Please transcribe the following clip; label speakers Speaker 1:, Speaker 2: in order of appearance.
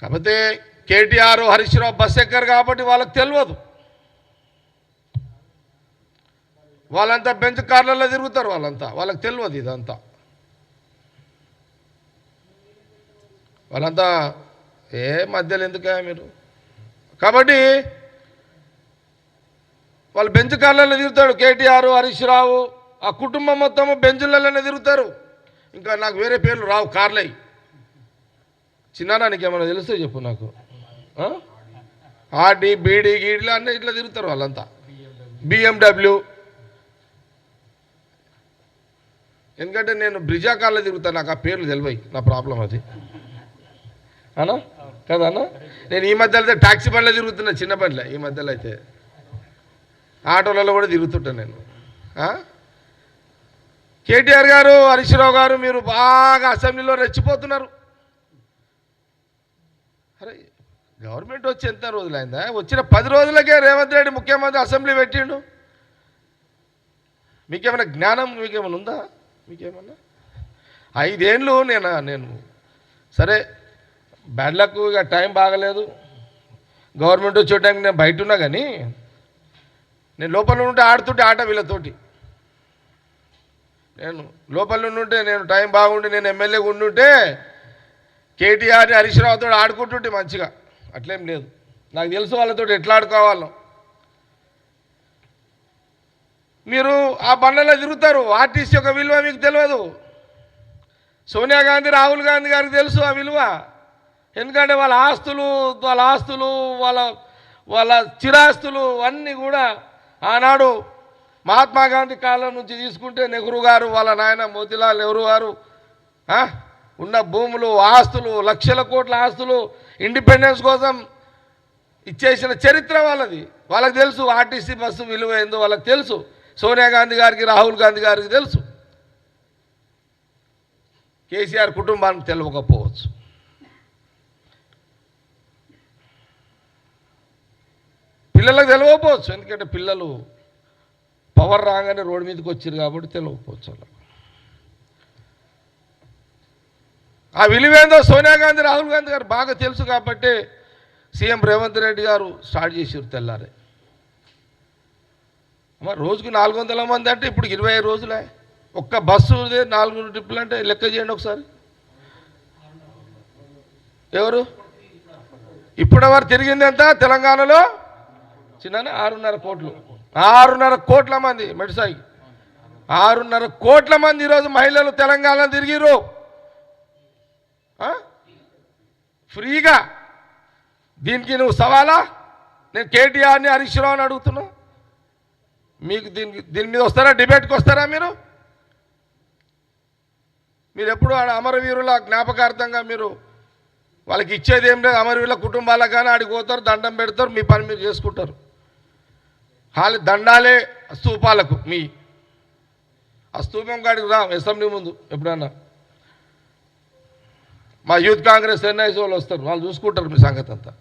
Speaker 1: కాకపోతే కేటీఆర్ హరీష్ రావు బస్ ఎక్కరు కాబట్టి వాళ్ళకి తెలియదు వాళ్ళంతా బెంచ్ కార్లలో తిరుగుతారు వాళ్ళంతా. వాళ్ళకి తెలియదు ఇదంతా. వాళ్ళంతా ఏ మధ్యలో ఎందుకే మీరు? కాబట్టి వాళ్ళు బెంచ్ కార్లలో తిరుగుతాడు కేటీఆర్ హరీష్ రావు ఆ కుటుంబం మొత్తము బెంచులలోనే తిరుగుతారు. ఇంకా నాకు వేరే పేర్లు రావు కార్లయ్యి చిన్నారానికి ఏమైనా తెలిస్తే చెప్పు నాకు. ఆర్డి బీడీ గీడీలు అన్నీ ఇట్లా తిరుగుతారు వాళ్ళంతా. బిఎండబ్ల్యూ ఎందుకంటే నేను బ్రిజాకార్లో తిరుగుతాను నాకు ఆ పేర్లు తెలివై నా ప్రాబ్లం అది. అనా? కదా అన్న నేను ఈ మధ్యలో అయితే ట్యాక్సీ బండ్లో తిరుగుతున్నా చిన్న బండ్లే ఈ మధ్యలో అయితే. ఆటోలలో కూడా తిరుగుతుంటాను నేను. కేటీఆర్ గారు హరీష్ రావు గారు మీరు బాగా అసెంబ్లీలో రెచ్చిపోతున్నారు. అరే గవర్నమెంట్ వచ్చి ఎంత రోజులైందా? వచ్చిన పది రోజులకే రేవంత్ రెడ్డి ముఖ్యమంత్రి అసెంబ్లీ పెట్టిండు. మీకేమైనా జ్ఞానం మీకేమైనా ఉందా? మీకేమన్నా? ఐదేళ్ళు నేను నేను సరే బ్యాడ్ లక్ ఇక టైం బాగలేదు. గవర్నమెంట్ వచ్చే టైంకి నేను బయట ఉన్నా కానీ నేను లోపల ఉంటే ఆడుతుంటే ఆట వీళ్ళతోటి. నేను లోపల ఉంటే నేను టైం బాగుండి నేను ఎమ్మెల్యేగా ఉండుంటే కేటీఆర్ హరీశ్రావుతో ఆడుకుంటుంటే మంచిగా. అట్లేం లేదు. నాకు తెలుసు వాళ్ళతో ఎట్లా ఆడుకోవాలో. మీరు ఆ బండ్లలో తిరుగుతారు. ఆర్టీసీ యొక్క విలువ మీకు తెలియదు. సోనియా గాంధీ రాహుల్ గాంధీ గారికి తెలుసు ఆ విలువ. ఎందుకంటే వాళ్ళ ఆస్తులు వాళ్ళ ఆస్తులు వాళ్ళ వాళ్ళ చిరాస్తులు అన్నీ కూడా ఆనాడు మహాత్మా గాంధీ కాలం నుంచి తీసుకుంటే నెహ్రూ గారు వాళ్ళ నాయన మోతిలాల్ నెహ్రూ గారు ఉన్న భూములు ఆస్తులు లక్షల కోట్ల ఆస్తులు ఇండిపెండెన్స్ కోసం ఇచ్చేసిన చరిత్ర వాళ్ళది. వాళ్ళకి తెలుసు ఆర్టీసీ బస్సు విలువ ఏందో వాళ్ళకి తెలుసు. సోనియా గాంధీ గారికి రాహుల్ గాంధీ గారికి తెలుసు. కేసీఆర్ కుటుంబానికి తెలియకపోవచ్చు పిల్లలకు తెలియకపోవచ్చు ఎందుకంటే పిల్లలు పవర్ రాగానే రోడ్డు మీదకి వచ్చారు కాబట్టి తెలియకపోవచ్చు వాళ్ళకు. ఆ విలువేందో సోనియా గాంధీ రాహుల్ గాంధీ గారు బాగా తెలుసు కాబట్టి సీఎం రేవంత్ రెడ్డి గారు స్టార్ట్ చేసారు తెల్లారే. మరి రోజుకు నాలుగు వందల మంది అంటే ఇప్పుడు ఇరవై రోజులే. ఒక్క బస్సు నాలుగు ట్రిప్పులు అంటే లెక్క చేయండి ఒకసారి. ఎవరు? ఇప్పటివరకు తిరిగింది ఎంత తెలంగాణలో? చిన్న ఆరున్నర కోట్లు. ఆరున్నర కోట్ల మంది మెడిసాయి ఆరున్నర కోట్ల మంది ఈరోజు మహిళలు తెలంగాణ తిరిగిరు ఫ్రీగా. దీనికి నువ్వు సవాలా? నేను కేటీఆర్ని హరీష్ రావుని అడుగుతున్నా. మీకు దీనికి దీని మీద వస్తారా? డిబేట్కి వస్తారా మీరు? మీరు ఎప్పుడు ఆడ అమరవీరుల జ్ఞాపకార్థంగా మీరు వాళ్ళకి ఇచ్చేది ఏం లేదు. అమరవీరుల కుటుంబాలకు కానీ ఆడికి పోతారు దండం పెడతారు మీ పని మీరు చేసుకుంటారు. హాలి దండాలే స్తూపాలకు మీ. ఆ స్తూపం కాడికి రా అసెంబ్లీ ముందు ఎప్పుడన్నా. మా యూత్ కాంగ్రెస్ ఎన్ఐసి వాళ్ళు వస్తారు. వాళ్ళు చూసుకుంటారు మీ సంగతి అంతా